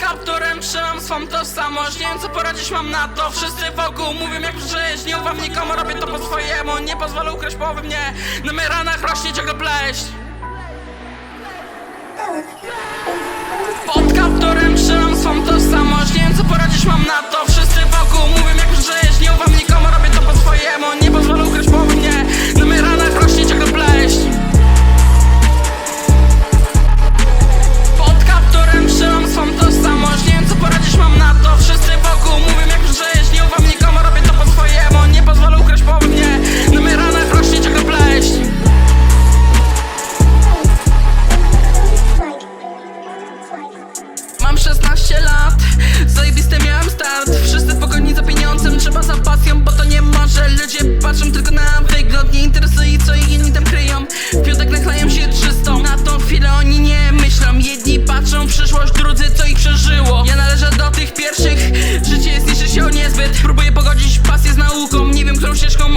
kapturem trzymam swą tożsamość Nie wiem co poradzić mam na to. Wszyscy wokół mówią jak żyć Nie ufam nikomu, robię to po swojemu. Nie pozwolę ukraść połowy mnie. Na mych ranach rośnie ciągle pleść pasję z nauką. Nie wiem, którą ścieżką